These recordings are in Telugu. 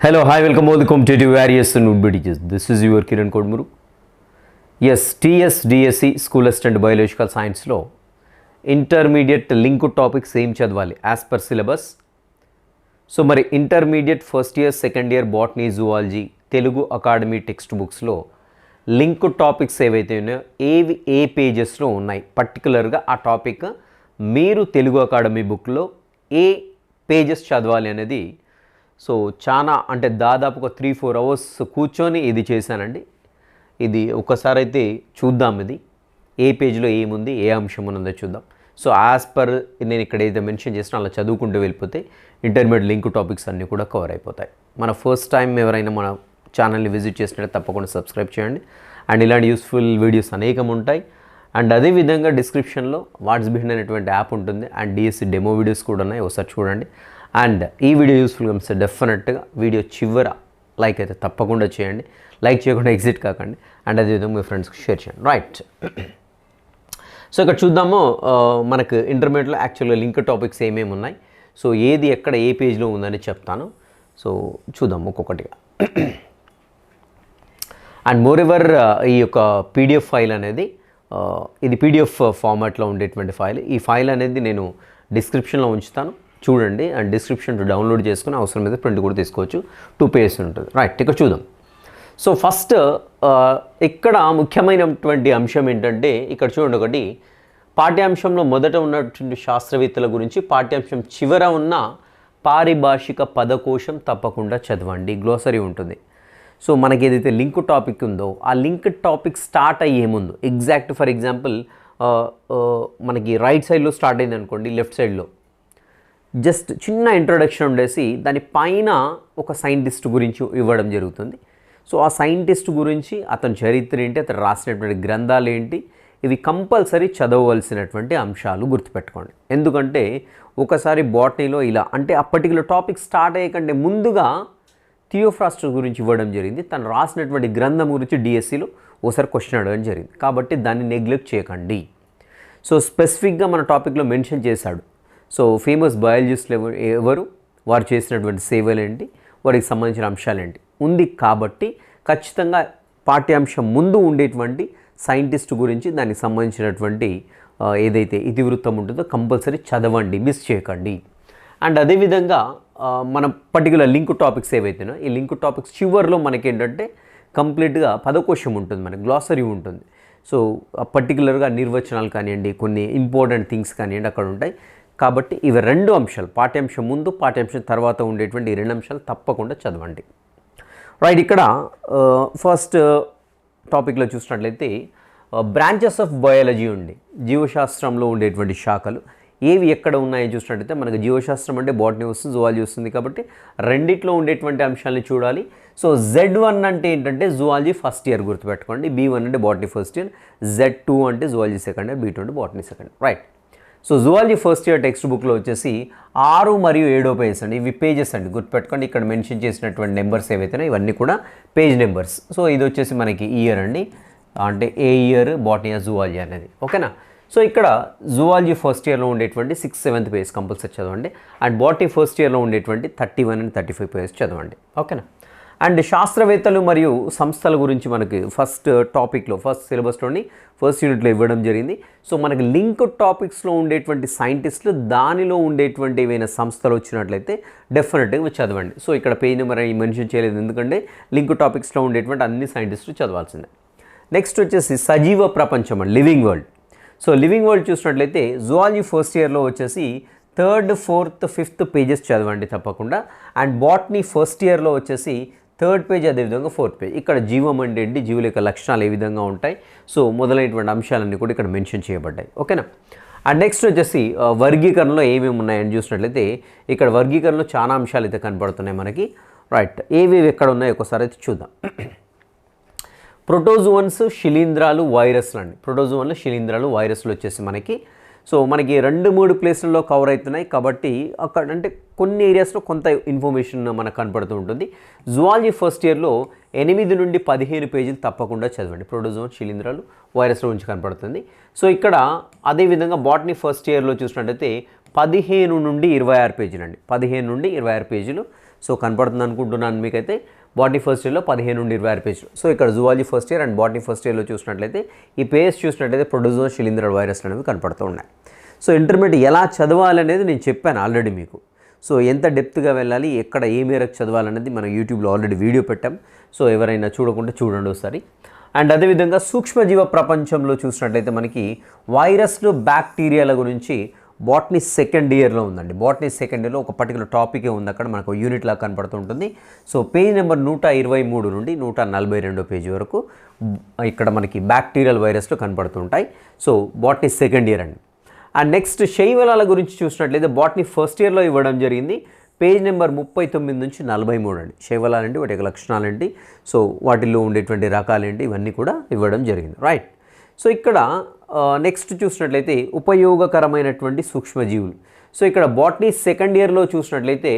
Hello, hi, welcome all. The competitive various and would be teachers. This is your Kiran Kodmuru. Yes TS DSC school assistant biological సైన్స్లో ఇంటర్మీడియట్ లింక్ టాపిక్స్ ఏం చదవాలి యాజ్ పర్ సిలబస్ సో మరి intermediate first year second year botany zoology Telugu academy text బుక్స్లో లింక్ టాపిక్స్ ఏవైతే ఉన్నాయో ఏవి ఏ పేజెస్లో ఉన్నాయి? పర్టికులర్గా ఆ టాపిక్ మీరు తెలుగు అకాడమీ బుక్లో ఏ పేజెస్ చదవాలి అనేది సో చాలా అంటే దాదాపు ఒక త్రీ ఫోర్ అవర్స్ కూర్చొని ఇది చేశానండి. ఇది ఒకసారి అయితే చూద్దాం ఇది. ఏ పేజ్లో ఏముంది ఏ అంశం ఉన్నదో చూద్దాం. సో యాజ్ పర్ నేను ఇక్కడ ఏదైతే మెన్షన్ చేసినా అలా చదువుకుంటూ వెళ్ళిపోతే ఇంటర్మీడియట్ లింక్ టాపిక్స్ అన్నీ కూడా కవర్ అయిపోతాయి. మన ఫస్ట్ టైం ఎవరైనా మన ఛానల్ని విజిట్ చేసినట్టు తప్పకుండా సబ్స్క్రైబ్ చేయండి. అండ్ ఇలాంటి యూస్ఫుల్ వీడియోస్ అనేకం ఉంటాయి. అండ్ అదేవిధంగా డిస్క్రిప్షన్లో వాట్స్ బిహైండ్ అనేటువంటి యాప్ ఉంటుంది. అండ్ డిఎస్సి డెమో వీడియోస్ కూడా ఉన్నాయి. ఒకసారి చూడండి. అండ్ ఈ వీడియో యూస్ఫుల్గా అనిపిస్తే డెఫినెట్గా వీడియో చివర లైక్ అయితే తప్పకుండా చేయండి. లైక్ చేయకుండా ఎగ్జిట్ కాకండి. అండ్ అదేవిధంగా మీ ఫ్రెండ్స్కి షేర్ చేయండి. రైట్. సో ఇక్కడ చూద్దాము మనకు ఇంటర్మీడియట్లో యాక్చువల్గా లింక్ టాపిక్స్ ఏమేమి ఉన్నాయి. సో ఏది ఎక్కడ ఏ పేజ్లో ఉందని చెప్తాను. సో చూద్దాం ఒక్కొక్కటిగా. అండ్ మోర్ ఎవర్ ఈ యొక్క పీడిఎఫ్ ఫైల్ అనేది ఇది పీడిఎఫ్ ఫార్మాట్లో ఉండేటువంటి ఫైల్. ఈ ఫైల్ అనేది నేను డిస్క్రిప్షన్లో ఉంచుతాను. చూడండి అండ్ డిస్క్రిప్షన్ డౌన్లోడ్ చేసుకుని అవసరం మీద ప్రింట్ కూడా తీసుకోవచ్చు. టూ పేజెస్ ఉంటుంది. రైట్ ఇక్కడ చూద్దాం. సో ఫస్ట్ uh, ఇక్కడ ముఖ్యమైనటువంటి అంశం ఏంటంటే ఇక్కడ చూడండి ఒకటి. పాఠ్యాంశంలో మొదట ఉన్నటువంటి శాస్త్రవేత్తల గురించి పాఠ్యాంశం చివర ఉన్న పారిభాషిక పదకోశం తప్పకుండా చదవండి. గ్లోసరీ ఉంటుంది. సో మనకి ఏదైతే లింక్ టాపిక్ ఉందో ఆ లింక్ టాపిక్ స్టార్ట్ అయ్యే ముందు ఎగ్జాక్ట్ ఫర్ ఎగ్జాంపుల్ మనకి రైట్ సైడ్లో స్టార్ట్ అయింది అనుకోండి లెఫ్ట్ సైడ్లో జస్ట్ చిన్న ఇంట్రొడక్షన్ ఉండేసి దాని పైన ఒక సైంటిస్ట్ గురించి ఇవ్వడం జరుగుతుంది. సో ఆ సైంటిస్ట్ గురించి అతని చరిత్ర ఏంటి అతను రాసినటువంటి గ్రంథాలు ఏంటి ఇవి కంపల్సరీ చదవవలసినటువంటి అంశాలు గుర్తుపెట్టుకోండి. ఎందుకంటే ఒకసారి బాటనీలో ఇలా అంటే ఆ పర్టికులర్ టాపిక్ స్టార్ట్ అయ్యకంటే ముందుగా థియోఫ్రాస్టర్ గురించి ఇవ్వడం జరిగింది. తను రాసినటువంటి గ్రంథం గురించి డిఎస్సిలో ఒకసారి క్వశ్చన్ అడగడం జరిగింది. కాబట్టి దాన్ని నెగ్లెక్ట్ చేయకండి. సో స్పెసిఫిక్గా మన టాపిక్లో మెన్షన్ చేశాడు. సో ఫేమస్ బయాలజిస్టులు ఎవరు ఎవరు? వారు చేసినటువంటి సేవలు ఏంటి వారికి సంబంధించిన అంశాలు ఏంటి ఉంది కాబట్టి ఖచ్చితంగా పాఠ్యాంశం ముందు ఉండేటువంటి సైంటిస్ట్ గురించి దానికి సంబంధించినటువంటి ఏదైతే ఇతివృత్తం ఉంటుందో కంపల్సరీ చదవండి మిస్ చేయకండి. అండ్ అదేవిధంగా మన పర్టికులర్ లింక్ టాపిక్స్ ఏవైతేనో ఈ లింక్ టాపిక్స్ చివరిలో మనకి ఏంటంటే కంప్లీట్గా పదకోశం ఉంటుంది మనకి గ్లాసరీ ఉంటుంది. సో పర్టికులర్గా నిర్వచనాలు కానివ్వండి కొన్ని ఇంపార్టెంట్ థింగ్స్ కానివ్వండి అక్కడ ఉంటాయి. కాబట్టి ఇవి రెండు అంశాలు. పాఠ్యాంశం ముందు పాఠ్యాంశం తర్వాత ఉండేటువంటి ఈ రెండు అంశాలు తప్పకుండా చదవండి. రైట్ ఇక్కడ ఫస్ట్ టాపిక్లో చూసినట్లయితే బ్రాంచెస్ ఆఫ్ బయాలజీ ఉంది. జీవశాస్త్రంలో ఉండేటువంటి శాఖలు. ఏవి ఎక్కడ ఉన్నాయో చూసినట్లయితే మనకు జీవశాస్త్రం అంటే బాటనీ వస్తుంది జువాలజీ వస్తుంది కాబట్టి రెండిట్లో ఉండేటువంటి అంశాలని చూడాలి. సో జెడ్ వన్ అంటే ఏంటంటే జువాలజీ ఫస్ట్ ఇయర్ గుర్తుపెట్టుకోండి. బీ వన్ అంటే botany first year Z two అంటే zoology second year B two అంటే botany second right so zoology first year text బుక్లో వచ్చేసి ఆరు మరియు ఏడో పేజెస్ అండి. ఇవి పేజెస్ అండి గుర్తుపెట్టుకోండి. ఇక్కడ మెన్షన్ చేసినటువంటి నెంబర్స్ ఏవైతే ఇవన్నీ కూడా పేజ్ నెంబర్స్ సో ఇది వచ్చేసి మనకి ఇయర్ అండి. అంటే ఏ ఇయర్ బాటనియా జువాలజీ అనేది. ఓకేనా సో ఇక్కడ జువాలజీ ఫస్ట్ ఇయర్లో ఉండేటువంటి సిక్స్ సెవెంత్ పేజ్ కంపల్సరీ చదవండి. అండ్ బాటనీ ఫస్ట్ ఇయర్లో ఉండేటువంటి thirty one and thirty five page చదవండి ఓకేనా అండ్ శాస్త్రవేత్తలు మరియు సంస్థల గురించి మనకి ఫస్ట్ టాపిక్లో ఫస్ట్ సిలబస్లోని ఫస్ట్ యూనిట్లో ఇవ్వడం జరిగింది. సో మనకి లింక్ టాపిక్స్లో ఉండేటువంటి సైంటిస్టులు దానిలో ఉండేటువంటి ఏవైనా సంస్థలు వచ్చినట్లయితే డెఫినెట్గా చదవండి. సో ఇక్కడ పేజ్ నెంబర్ అవి మెన్షన్ చేయలేదు. ఎందుకంటే లింక్ టాపిక్స్లో ఉండేటువంటి అన్ని సైంటిస్టులు చదవాల్సిందే. నెక్స్ట్ వచ్చేసి సజీవ ప్రపంచం అండి living world. So living world చూసినట్లయితే జువాలజీ ఫస్ట్ ఇయర్లో వచ్చేసి థర్డ్ ఫోర్త్ ఫిఫ్త్ పేజెస్ చదవండి తప్పకుండా. అండ్ బాట్నీ ఫస్ట్ ఇయర్లో వచ్చేసి థర్డ్ పేజ్ అదేవిధంగా ఫోర్త్ పేజ్. ఇక్కడ జీవం అంటే ఏంటి? జీవుల యొక్క లక్షణాలు ఏ విధంగా ఉంటాయి? సో మొదలైనటువంటి అంశాలన్నీ కూడా ఇక్కడ మెన్షన్ చేయబడ్డాయి. ఓకేనా? అండ్ నెక్స్ట్ వచ్చేసి వర్గీకరణలో ఏమేమి ఉన్నాయని చూసినట్లయితే ఇక్కడ వర్గీకరణలో చాలా అంశాలు అయితే కనబడుతున్నాయి మనకి. రైట్ ఏవేవి ఎక్కడ ఉన్నాయో ఒకసారి అయితే చూద్దాం. ప్రోటోజువన్స్ శిలీంధ్రాలు వైరస్లు అండి. ప్రోటోజువన్లు శిలీంధ్రాలు వైరస్లు వచ్చేసి మనకి సో మనకి రెండు మూడు ప్లేస్లలో కవర్ అవుతున్నాయి కాబట్టి అక్కడ అంటే కొన్ని ఏరియాస్లో కొంత ఇన్ఫర్మేషన్ మనకు కనపడుతూ ఉంటుంది. జువాలజీ ఫస్ట్ ఇయర్లో ఎనిమిది నుండి పదిహేను పేజీలు తప్పకుండా చదవండి. ప్రోటోజోన్ శిలీంధ్రాలు వైరస్ల గురించి కనపడుతుంది. సో ఇక్కడ అదేవిధంగా బాటనీ ఫస్ట్ ఇయర్లో చూసినట్టయితే పదిహేను నుండి ఇరవై ఆరు పేజీలు అండి. పదిహేను నుండి ఇరవై ఆరు పేజీలు సో కనపడుతుంది అనుకుంటున్నాను మీకైతే. బాటనీ ఫస్ట్ ఇయర్లో పదిహేను నుండి ఇరవై ఆరు పేజీలు. సో ఇక్కడ zoology first year and botany first ఇయర్లో చూసినట్లయితే ఈ పేజ్ చూసినట్లయితే ప్రొడ్యూసర్ శిలీంద్ర వైరస్ అనేవి కనపడుతూ ఉన్నాయి. సో ఇంటర్మీడియట్ ఎలా చదవాలనేది నేను చెప్పాను ఆల్రెడీ మీకు. సో ఎంత డెప్త్గా వెళ్ళాలి ఎక్కడ ఏ మేరకు చదవాలనేది మనం యూట్యూబ్లో ఆల్రెడీ వీడియో పెట్టాం. సో ఎవరైనా చూడకుంటే చూడండి ఒకసారి. అండ్ అదేవిధంగా సూక్ష్మజీవ ప్రపంచంలో చూసినట్లయితే మనకి వైరస్లు బ్యాక్టీరియాల గురించి బాటనీ సెకండ్ ఇయర్లో ఉందండి. బాటనీ సెకండ్ ఇయర్లో ఒక పర్టికులర్ టాపికే ఉంది అక్కడ మనకు యూనిట్ లాగా కనపడుతుంటుంది సో పేజ్ నెంబర్ నూట ఇరవై మూడు నుండి నూట నలభై రెండో పేజీ వరకు ఇక్కడ మనకి బ్యాక్టీరియల్ వైరస్లు కనపడుతుంటాయి సో బాటనీ సెకండ్ ఇయర్ అండి. అండ్ నెక్స్ట్ శైవలాల గురించి చూసినట్లయితే బాటనీ ఫస్ట్ ఇయర్లో ఇవ్వడం జరిగింది. పేజ్ నెంబర్ ముప్పై తొమ్మిది నుంచి నలభై మూడు అండి. శైవలాలండి వాటి యొక్క లక్షణాలేంటి? సో వాటిల్లో ఉండేటువంటి రకాలేంటి? ఇవన్నీ కూడా ఇవ్వడం జరిగింది. రైట్. సో ఇక్కడ నెక్స్ట్ చూసినట్లయితే ఉపయోగకరమైనటువంటి సూక్ష్మజీవులు. సో ఇక్కడ బాటనీ సెకండ్ ఇయర్లో చూసినట్లయితే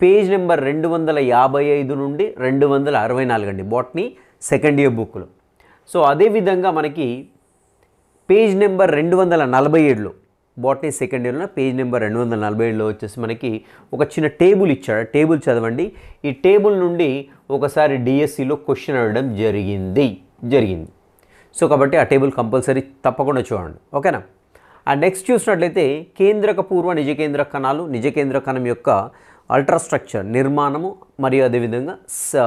పేజ్ నెంబర్ రెండు వందల యాభై ఐదు నుండి రెండు వందల అరవై నాలుగు అండి బాటనీ సెకండ్ ఇయర్ బుక్లో సో అదేవిధంగా మనకి పేజ్ నెంబర్ రెండు వందల నలభై ఏడులో బాటనీ సెకండ్ ఇయర్లో పేజ్ నెంబర్ రెండు వందల నలభై ఏడులో వచ్చేసి మనకి ఒక చిన్న టేబుల్ ఇచ్చాడు. టేబుల్ చదవండి. ఈ టేబుల్ నుండి ఒకసారి డిఎస్సిలో క్వశ్చన్ అడగడం జరిగింది. జరిగింది. సో కాబట్టి ఆ టేబుల్ కంపల్సరీ తప్పకుండా చూడండి. ఓకేనా? అండ్ నెక్స్ట్ చూసినట్లయితే కేంద్రక పూర్వ నిజ కేంద్ర కణాలు నిజ కేంద్ర కణం యొక్క అల్ట్రాస్ట్రక్చర్ నిర్మాణము మరియు అదేవిధంగా స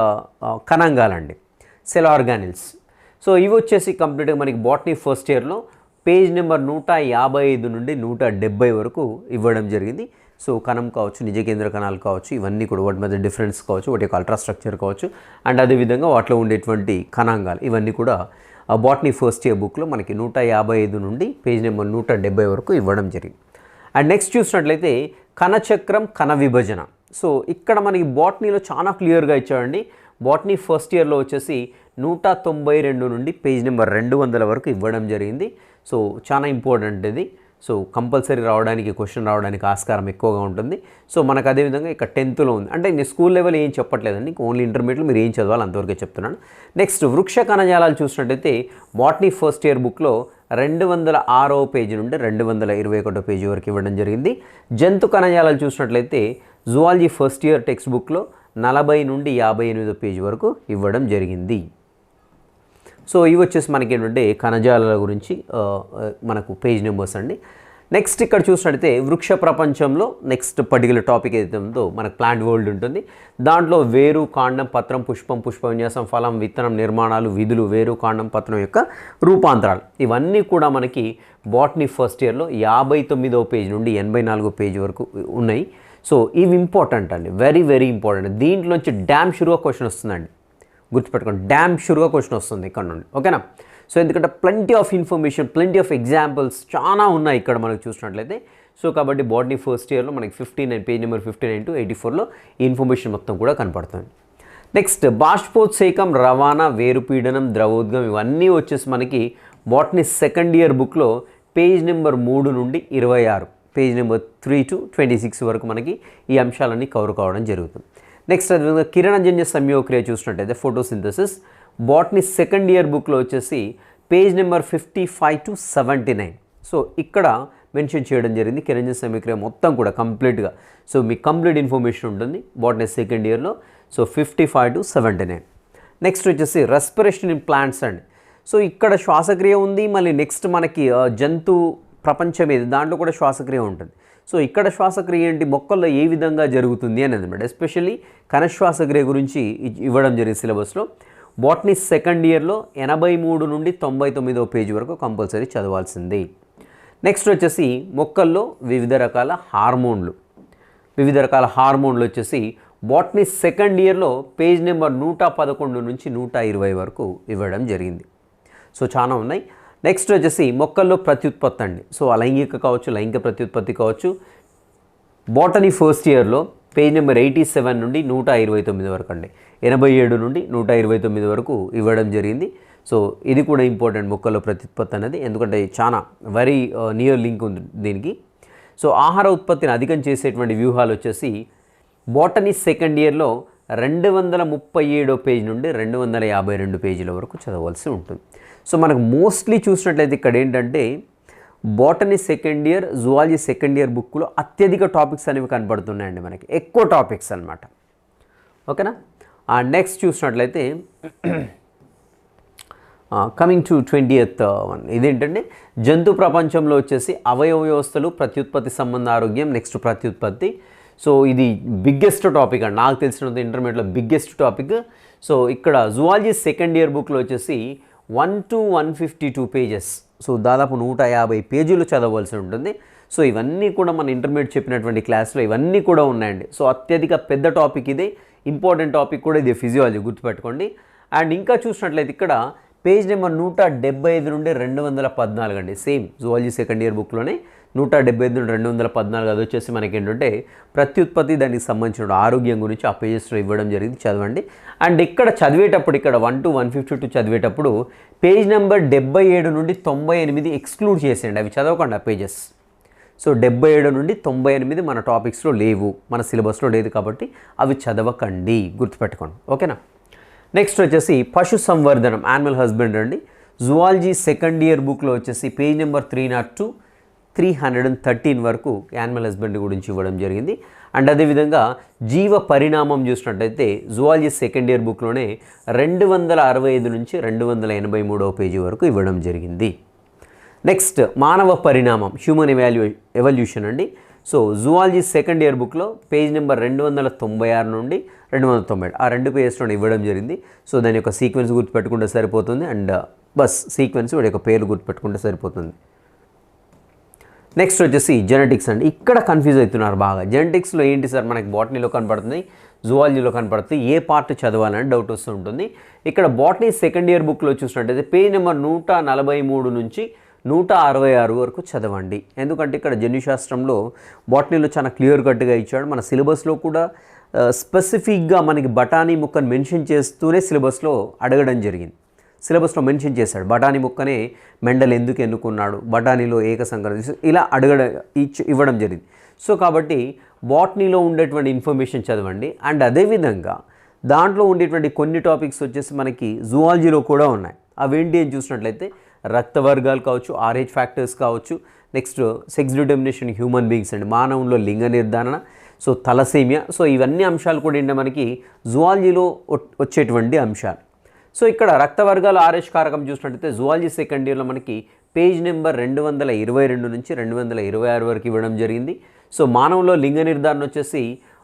కణంగాలండి. సెల్ ఆర్గానిల్స్ సో ఇవి వచ్చేసి కంప్లీట్గా మనకి బాటనీ ఫస్ట్ ఇయర్లో పేజ్ నెంబర్ నూట యాభై ఐదు నుండి నూట డెబ్బై వరకు ఇవ్వడం జరిగింది. సో కణం కావచ్చు నిజ కేంద్ర కణాలు కావచ్చు ఇవన్నీ కూడా వాటి మధ్య డిఫరెన్స్ కావచ్చు వాటి యొక్క అల్ట్రాస్ట్రక్చర్ కావచ్చు అండ్ అదేవిధంగా వాటిలో ఉండేటువంటి కణాంగాలు ఇవన్నీ కూడా బాటనీ ఫస్ట్ ఇయర్ బుక్లో మనకి నూట యాభై ఐదు నుండి పేజ్ నెంబర్ నూట డెబ్బై వరకు ఇవ్వడం జరిగింది. అండ్ నెక్స్ట్ చూసినట్లయితే కణచక్రం కణ విభజన సో ఇక్కడ మనకి బాటనీలో చాలా క్లియర్గా ఇచ్చాడండి. బాటనీ ఫస్ట్ ఇయర్లో వచ్చేసి నూట తొంభై రెండు నుండి పేజ్ నెంబర్ రెండు వందల వరకు ఇవ్వడం జరిగింది. సో చాలా ఇంపార్టెంట్ ఇది. సో కంపల్సరీ రావడానికి క్వశ్చన్ రావడానికి ఆస్కారం ఎక్కువగా ఉంటుంది. సో మనకు అదేవిధంగా ఇక్కడ టెన్త్లో ఉంది. అంటే నేను స్కూల్ లెవెల్ ఏం చెప్పట్లేదండి. ఓన్లీ ఇంటర్మీడియట్లో మీరు ఏం చదవాలి అంతవరకే చెప్తున్నాను. నెక్స్ట్ వృక్ష కణజాలాలు చూసినట్టయితే బాటనీ ఫస్ట్ ఇయర్ బుక్లో రెండు వందల ఆరో పేజీ నుండి రెండు వందల ఇరవై ఒకటో పేజీ వరకు ఇవ్వడం జరిగింది. జంతు కణజాలాలు చూసినట్లయితే జువాలజీ ఫస్ట్ ఇయర్ టెక్స్ట్ బుక్లో నలభై నుండి యాభై ఎనిమిదో పేజీ వరకు ఇవ్వడం జరిగింది. సో ఇవి వచ్చేసి మనకి ఏంటంటే కణజాలాల గురించి మనకు పేజ్ నెంబర్స్ అండి. నెక్స్ట్ ఇక్కడ చూసినట్టయితే వృక్ష ప్రపంచంలో నెక్స్ట్ పర్టికులర్ టాపిక్ ఏదైతే ఉందో మనకు ప్లాంట్ వరల్డ్ ఉంటుంది. దాంట్లో వేరు కాండం పత్రం పుష్పం పుష్ప విన్యాసం ఫలం విత్తనం నిర్మాణాలు విధులు వేరు కాండం పత్రం యొక్క రూపాంతరాలు. ఇవన్నీ కూడా మనకి బాటనీ ఫస్ట్ ఇయర్లో యాభై తొమ్మిదవ పేజ్ నుండి ఎనభై నాలుగో పేజ్ వరకు ఉన్నాయి. సో ఇవి ఇంపార్టెంట్ అండి. వెరీ వెరీ ఇంపార్టెంట్ దీంట్లోంచి డ్యామ్ షురుగా క్వశ్చన్ వస్తుందండి. గుర్తుపెట్టుకోండి. డ్యామ్ షూర్గా క్వశ్చన్ వస్తుంది ఇక్కడ నుండి. ఓకేనా? సో ఎందుకంటే plenty of information plenty of examples చాలా ఉన్నాయి ఇక్కడ మనకు చూసినట్లయితే. సో కాబట్టి బాడీ ఫస్ట్ ఇయర్లో మనకి fifty nine page number fifty nine to eighty ఫోర్లో ఈ ఇన్ఫర్మేషన్ మొత్తం కూడా కనపడుతుంది. నెక్స్ట్ బాష్పోత్సేకం రవాణా వేరుపీడనం ద్రవోద్గం ఇవన్నీ వచ్చేసి మనకి బాటనీ సెకండ్ ఇయర్ బుక్లో పేజ్ నెంబర్ మూడు నుండి ఇరవై ఆరు page number three to twenty six వరకు మనకి ఈ అంశాలన్నీ కవర్ కావడం జరుగుతుంది. నెక్స్ట్ అదేవిధంగా కిరణంజన్య సంయోక్రియ చూసినట్టయితే ఫోటోసింథసిస్. బాట్నీ సెకండ్ ఇయర్ బుక్లో వచ్చేసి page number fifty five to seventy nine. So ఇక్కడ మెన్షన్ చేయడం జరిగింది కిరణజన్య సంయోక్రియ మొత్తం కూడా కంప్లీట్గా. సో మీకు కంప్లీట్ ఇన్ఫర్మేషన్ ఉంటుంది బాటనీ సెకండ్ ఇయర్లో. So fifty five to seventy nine. Next వచ్చేసి రెస్పిరేషన్ ఇన్ ప్లాంట్స్ అండి. సో ఇక్కడ శ్వాసక్రియ ఉంది మళ్ళీ నెక్స్ట్ మనకి జంతు ప్రపంచం ఏది? దాంట్లో కూడా శ్వాసక్రియ ఉంటుంది. సో ఇక్కడ శ్వాసక్రియ ఏంటి? మొక్కల్లో ఏ విధంగా జరుగుతుంది అనేది అనమాట ఎస్పెషల్లీ కనశ్వాసక్రియ గురించి ఇవ్వడం జరిగింది సిలబస్లో. బాటనీ సెకండ్ ఇయర్లో ఎనభై మూడు నుండి తొంభై తొమ్మిదో పేజీ వరకు కంపల్సరీ చదవాల్సింది. నెక్స్ట్ వచ్చేసి మొక్కల్లో వివిధ రకాల హార్మోన్లు. వివిధ రకాల హార్మోన్లు వచ్చేసి బాటనీ సెకండ్ ఇయర్లో పేజ్ నెంబర్ నూట పదకొండు నుంచి నూట ఇరవై వరకు ఇవ్వడం జరిగింది. సో చాలా ఉన్నాయి. నెక్స్ట్ వచ్చేసి మొక్కల్లో ప్రత్యుత్పత్తి అండి. సో అలైంగిక కావచ్చు లైంగిక ప్రత్యుత్పత్తి కావచ్చు. బాటనీ ఫస్ట్ ఇయర్లో పేజ్ నెంబర్ ఎయిటీ సెవెన్ నుండి నూట ఇరవై తొమ్మిది వరకు అండి. ఎనభై ఏడు నుండి నూట ఇరవై తొమ్మిది వరకు ఇవ్వడం జరిగింది. సో ఇది కూడా ఇంపార్టెంట్ మొక్కల్లో ప్రత్యుత్పత్తి అనేది ఎందుకంటే చాలా వెరీ నియర్ లింక్ ఉంది దీనికి. సో ఆహార ఉత్పత్తిని అధికం చేసేటువంటి వ్యూహాలు వచ్చేసి బాటనీ సెకండ్ ఇయర్లో రెండు వందల ముప్పై ఏడో పేజ్ నుండి రెండు వందల యాభై రెండు పేజీల వరకు చదవలసి ఉంటుంది. సో మనకు మోస్ట్లీ చూసినట్లయితే ఇక్కడ ఏంటంటే botany second year zoology second year బుక్లో అత్యధిక టాపిక్స్ అనేవి కనబడుతున్నాయండి మనకి. ఎక్కువ టాపిక్స్ అన్నమాట. ఓకేనా? నెక్స్ట్ చూసినట్లయితే coming to twenty eighth one ఇదేంటంటే జంతు ప్రపంచంలో వచ్చేసి అవయవ వ్యవస్థలు ప్రత్యుత్పత్తి సంబంధ ఆరోగ్యం నెక్స్ట్ ప్రత్యుత్పత్తి. సో ఇది బిగ్గెస్ట్ టాపిక్ అండి. నాకు తెలిసినంత ఇంటర్మీడియట్లో బిగ్గెస్ట్ టాపిక్ సో ఇక్కడ జువాలజీ సెకండ్ ఇయర్ బుక్లో వచ్చేసి one to one fifty two pages. So దాదాపు నూట యాభై పేజీలు చదవలసి ఉంటుంది. సో ఇవన్నీ కూడా మన ఇంటర్మీడియట్ చెప్పినటువంటి క్లాస్లో ఇవన్నీ కూడా ఉన్నాయండి. సో అత్యధిక పెద్ద టాపిక్ ఇది. ఇంపార్టెంట్ టాపిక్ కూడా ఇది ఫిజియాలజీ గుర్తుపెట్టుకోండి. అండ్ ఇంకా చూసినట్లయితే ఇక్కడ పేజ్ నెంబర్ నూట డెబ్బై ఐదు నుండి రెండు వందల పద్నాలుగు అండి. సేమ్ జువాలజీ సెకండ్ ఇయర్ బుక్లోనే. నూట డెబ్బై ఎనిమిది నుండి రెండు వందల పద్నాలుగు అది వచ్చేసి మనకి ఏంటంటే ప్రత్యుత్పత్తి దానికి సంబంధించిన ఆరోగ్యం గురించి ఆ పేజెస్లో ఇవ్వడం జరిగింది. చదవండి. అండ్ ఇక్కడ చదివేటప్పుడు ఇక్కడ one to one fifty two చదివేటప్పుడు పేజ్ నెంబర్ డెబ్బై ఏడు నుండి తొంభై ఎనిమిది ఎక్స్క్లూడ్ చేసేయండి. అవి చదవకండి ఆ పేజెస్ సో డెబ్బై ఏడు నుండి తొంభై ఎనిమిది మన టాపిక్స్లో లేవు. మన సిలబస్లో లేదు కాబట్టి అవి చదవకండి. గుర్తుపెట్టుకోండి. ఓకేనా? నెక్స్ట్ వచ్చేసి పశు సంవర్ధనం యానిమల్ హస్బెండ్ అండి జువాలజీ సెకండ్ ఇయర్ బుక్లో వచ్చేసి page number three naught two three hundred and thirteen వరకు యానిమల్ హస్బెండ్ గురించి ఇవ్వడం జరిగింది. అండ్ అదేవిధంగా జీవ పరిణామం చూసినట్టయితే జువాలజీ సెకండ్ ఇయర్ బుక్లోనే రెండు వందల అరవై ఐదు నుంచి రెండు వందల ఎనభై మూడవ పేజీ వరకు ఇవ్వడం జరిగింది. నెక్స్ట్ మానవ పరిణామం హ్యూమన్ ఎవాల్యూ ఎవల్యూషన్ అండి. సో జువాలజీ సెకండ్ ఇయర్ బుక్లో పేజ్ నెంబర్ రెండు వందల తొంభై ఆరు నుండి రెండు వందల తొంభై ఆ రెండు పేజెస్లో ఇవ్వడం జరిగింది. సో దాని యొక్క సీక్వెన్స్ గుర్తుపెట్టుకుంటే సరిపోతుంది. అండ్ బస్ సీక్వెన్స్ వాడి యొక్క పేరు గుర్తుపెట్టుకుంటే సరిపోతుంది. నెక్స్ట్ వచ్చేసి జెనెటిక్స్ అండి. ఇక్కడ కన్ఫ్యూజ్ అవుతున్నారు బాగా. జెనెటిక్స్లో ఏంటి సార్ మనకి బాటనీలో కనపడుతుంది? జువాలజీలో కనపడుతుంది. ఏ పార్ట్ చదవాలని డౌట్ వస్తూ ఉంటుంది. ఇక్కడ బాటనీ సెకండ్ ఇయర్ బుక్లో చూసినట్టయితే పేజ్ నెంబర్ నూట నలభై మూడు నుంచి నూట అరవై ఆరు వరకు చదవండి. ఎందుకంటే ఇక్కడ జన్యుశాస్త్రంలో బాటనీలో చాలా క్లియర్ కట్గా ఇచ్చాడు. మన సిలబస్లో కూడా uh, స్పెసిఫిక్గా మనకి బఠానీ ముక్కను మెన్షన్ చేస్తూనే సిలబస్లో అడగడం జరిగింది. సిలబస్లో మెన్షన్ చేశాడు. బఠానీ ముక్కనే మెండల్ ఎందుకు ఎన్నుకున్నాడు? బఠానీలో ఏక సంక్రాంతి ఇలా అడగడం ఇచ్చి ఇవ్వడం జరిగింది. సో కాబట్టి బాటనీలో ఉండేటువంటి ఇన్ఫర్మేషన్ చదవండి. అండ్ అదేవిధంగా దాంట్లో ఉండేటువంటి కొన్ని టాపిక్స్ వచ్చేసి మనకి జువాలజీలో కూడా ఉన్నాయి. అవేంటి అని చూసినట్లయితే రక్త వర్గాలు కావచ్చు ఆర్హెచ్ ఫ్యాక్టర్స్ కావచ్చు next sex determination human beings అండి. మానవుల్లో లింగ నిర్ధారణ సో తలసేమియా సో ఇవన్నీ అంశాలు కూడా ఏంటంటే మనకి జువాలజీలో వచ్చేటువంటి అంశాలు. సో ఇక్కడ రక్త వర్గాల ఆర్ఎస్ కారకం చూసినట్టయితే జువాలజీ సెకండ్ ఇయర్లో మనకి పేజ్ నెంబర్ రెండు వందల ఇరవై రెండు నుంచి రెండు వందల ఇరవై ఆరు వరకు ఇవ్వడం జరిగింది. సో మానవులో లింగ నిర్ధారణ వచ్చేసి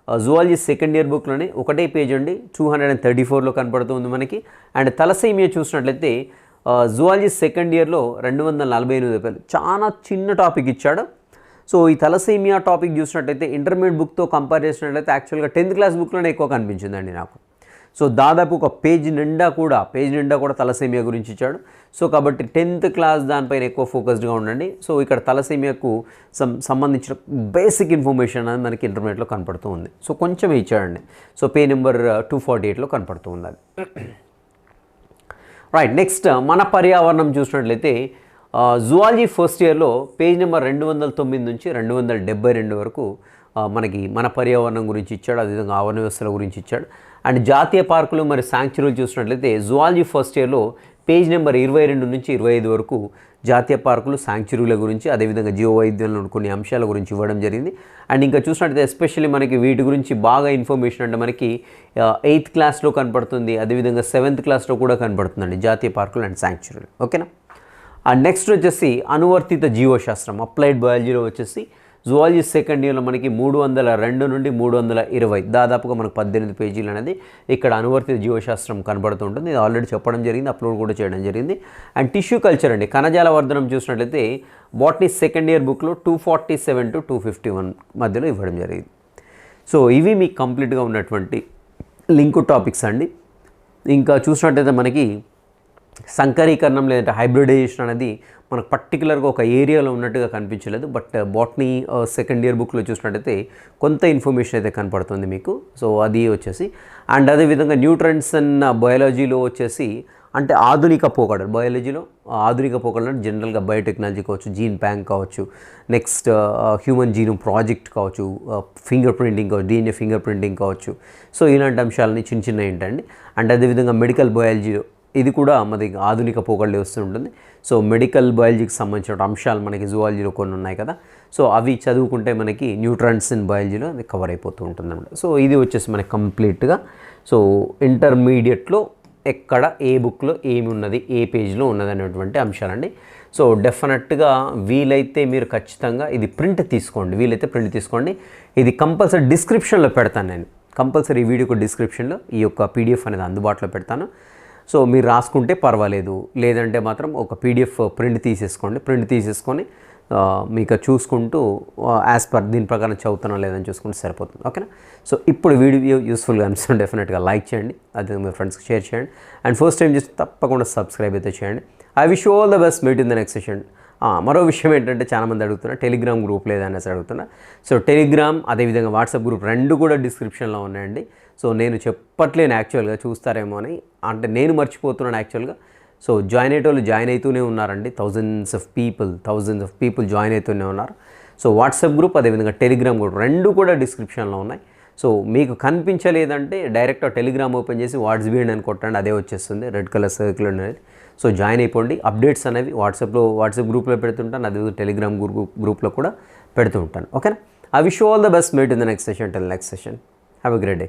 జువాలజీ సెకండ్ ఇయర్ బుక్లోనే ఒకటే పేజ్ అండి టూ హండ్రెడ్ అండ్ థర్టీ ఫోర్లో కనపడుతుంది మనకి. అండ్ తలసేమియా చూసినట్లయితే జువాలజీ సెకండ్ ఇయర్లో రెండు వందల నలభై ఎనిమిది రూపాయలు చాలా చిన్న టాపిక్ ఇచ్చాడు. సో ఈ తలసేమియా టాపిక్ చూసినట్టయితే ఇంటర్మీడియట్ బుక్తో కంపేర్ చేసినట్లయితే యాక్చువల్గా టెన్త్ క్లాస్ బుక్లోనే ఎక్కువ కనిపించిందండి నాకు. సో దాదాపు ఒక పేజ్ నిండా కూడా పేజ్ నిండా కూడా తలసేమియా గురించి ఇచ్చాడు. సో కాబట్టి టెన్త్ క్లాస్ దానిపైన ఎక్కువ ఫోకస్డ్గా ఉండండి. సో ఇక్కడ తలసేమియాకు సం సంబంధించిన బేసిక్ ఇన్ఫర్మేషన్ అనేది మనకి ఇంటర్మీడియట్లో కనపడుతూ ఉంది. సో కొంచెం ఇచ్చాడండి. So page number two forty ఎయిట్లో కనపడుతూ ఉంది అది. రైట్ నెక్స్ట్ మన పర్యావరణం చూసినట్లయితే జువాలజీ ఫస్ట్ ఇయర్లో పేజ్ నెంబర్ రెండు వందల తొమ్మిది నుంచి రెండు వందల డెబ్బై రెండు వరకు మనకి మన పర్యావరణం గురించి ఇచ్చాడు. అదేవిధంగా ఆవరణ వ్యవస్థల గురించి ఇచ్చాడు. అండ్ జాతీయ పార్కులు మరి శాంక్చురీలు చూసినట్లయితే జువాలజీ ఫస్ట్ ఇయర్లో పేజ్ నెంబర్ ఇరవై రెండు నుంచి ఇరవై ఐదు వరకు జాతీయ పార్కులు శాంక్చురీల గురించి అదేవిధంగా జీవ వైద్యంలో కొన్ని అంశాల గురించి ఇవ్వడం జరిగింది. అండ్ ఇంకా చూసినట్లయితే ఎస్పెషల్లీ మనకి వీటి గురించి బాగా ఇన్ఫర్మేషన్ అంటే మనకి ఎయిత్ క్లాస్లో కనపడుతుంది అదేవిధంగా సెవెంత్ క్లాస్లో కూడా కనపడుతుందండి జాతీయ పార్కులు అండ్ శాంక్చురీలు ఓకేనా? అండ్ నెక్స్ట్ వచ్చేసి అనువర్తిత జీవశాస్త్రం అప్లైడ్ బయాలజీలో వచ్చేసి జువాలజీ సెకండ్ ఇయర్లో మనకి మూడు వందల రెండు నుండి మూడు వందల ఇరవై దాదాపుగా మనకు పద్దెనిమిది పేజీలు అనేది ఇక్కడ అనువర్తిత జీవశాస్త్రం కనబడుతూ ఉంటుంది. ఇది ఆల్రెడీ చెప్పడం జరిగింది అప్లోడ్ కూడా చేయడం జరిగింది. అండ్ టిష్యూ కల్చర్ అండి కణజాల వర్ధనం చూసినట్లయితే బాటనీ సెకండ్ ఇయర్ బుక్లో two forty seven to two fifty one మధ్యలో ఇవ్వడం జరిగింది. సో ఇవి మీకు కంప్లీట్గా ఉన్నటువంటి లింకు టాపిక్స్ అండి. ఇంకా చూసినట్టయితే మనకి సంకరీకరణం లేదంటే హైబ్రిడైజేషన్ అనేది మనకు పర్టికులర్గా ఒక ఏరియాలో ఉన్నట్టుగా కనిపించలేదు. బట్ బాటనీ సెకండ్ ఇయర్ బుక్లో చూసినట్టయితే కొంత ఇన్ఫర్మేషన్ అయితే కనపడుతుంది మీకు. సో అది వచ్చేసి అండ్ అదేవిధంగా న్యూట్రన్స్ అండ్ బయాలజీలో వచ్చేసి అంటే ఆధునిక పోకడలు బయాలజీలో uh, ఆధునిక పోకడలు అంటే జనరల్గా బయోటెక్నాలజీ కావచ్చు జీన్ బ్యాంక్ కావచ్చు నెక్స్ట్ హ్యూమన్ జీనోమ్ ప్రాజెక్ట్ కావచ్చు uh, ఫింగర్ ప్రింటింగ్ కావచ్చు డిఎన్ఏ ఫింగర్ ప్రింటింగ్ కావచ్చు. సో ఇలాంటి అంశాలని చిన్న చిన్న ఏంటండి అండ్ అదేవిధంగా మెడికల్ బయాలజీ ఇది కూడా మనకి ఆధునిక పోకళ్ళు వస్తుంటుంది సో మెడికల్ బయాలజీకి సంబంధించిన అంశాలు మనకి జువాలజీలో కొన్ని ఉన్నాయి కదా. సో అవి చదువుకుంటే మనకి న్యూట్రాన్స్ ఇన్ బయాలజీలో అది కవర్ అయిపోతూ ఉంటుంది అనమాట సో ఇది వచ్చేసి మనకి కంప్లీట్గా. సో ఇంటర్మీడియట్లో ఎక్కడ ఏ బుక్లో ఏమి ఉన్నది ఏ పేజ్లో ఉన్నది అనేటువంటి అంశాలండి. సో డెఫినెట్గా వీలైతే మీరు ఖచ్చితంగా ఇది ప్రింట్ తీసుకోండి. వీలైతే ప్రింట్ తీసుకోండి. ఇది కంపల్సరీ డిస్క్రిప్షన్లో పెడతాను నేను. కంపల్సరీ వీడియోకి డిస్క్రిప్షన్లో ఈ యొక్క పీడిఎఫ్ అనేది అందుబాటులో పెడతాను. సో మీరు రాసుకుంటే పర్వాలేదు. లేదంటే మాత్రం ఒక పీడిఎఫ్ ప్రింట్ తీసేసుకోండి. ప్రింట్ తీసేసుకొని మీకు చూసుకుంటూ యాజ్ పర్ దీని ప్రకారం చదువుతున్నా లేదని చూసుకుంటే సరిపోతుంది. ఓకేనా? సో ఇప్పుడు వీడియో యూస్ఫుల్గా అనిపిస్తుంది. డెఫినెట్గా లైక్ చేయండి. అదే మీ ఫ్రెండ్స్కి షేర్ చేయండి. అండ్ ఫస్ట్ టైం చేస్తే తప్పకుండా సబ్స్క్రైబ్ అయితే చేయండి. I wish all the best meet in the next session మరో విషయం ఏంటంటే చాలామంది అడుగుతున్నారు టెలిగ్రామ్ గ్రూప్ లేదా అనేసి అడుగుతున్నా సో టెలిగ్రామ్ అదేవిధంగా వాట్సాప్ గ్రూప్ రెండు కూడా డిస్క్రిప్షన్లో ఉన్నాయండి. సో నేను చెప్పట్లేను యాక్చువల్గా చూస్తారేమో అని. అంటే నేను మర్చిపోతున్నాను యాక్చువల్గా సో జాయిన్ అయ్యేటోళ్ళు జాయిన్ అవుతూనే ఉన్నారండి. Thousands of people thousands of people join అవుతూనే ఉన్నారు. సో వాట్సాప్ గ్రూప్ అదేవిధంగా టెలిగ్రామ్ గ్రూప్ రెండు కూడా డిస్క్రిప్షన్లో ఉన్నాయి. సో మీకు కనిపించలేదంటే డైరెక్ట్ టెలిగ్రామ్ ఓపెన్ చేసి వాట్స్ బీడ్ అని కొట్టండి. అదే వచ్చేస్తుంది. రెడ్ కలర్ సర్కిల్ అనేది. సో జాయిన్ అయిపోండి. అప్డేట్స్ అనేవి వాట్సాప్లో వాట్సాప్ గ్రూప్లో పెడుతుంటాను. అదే టెలిగ్రామ్ గ్రూప్ గ్రూప్లో కూడా పెడుతూ ఉంటాను. ఓకేనా? I wish all the best mate in the next session till next session have a great day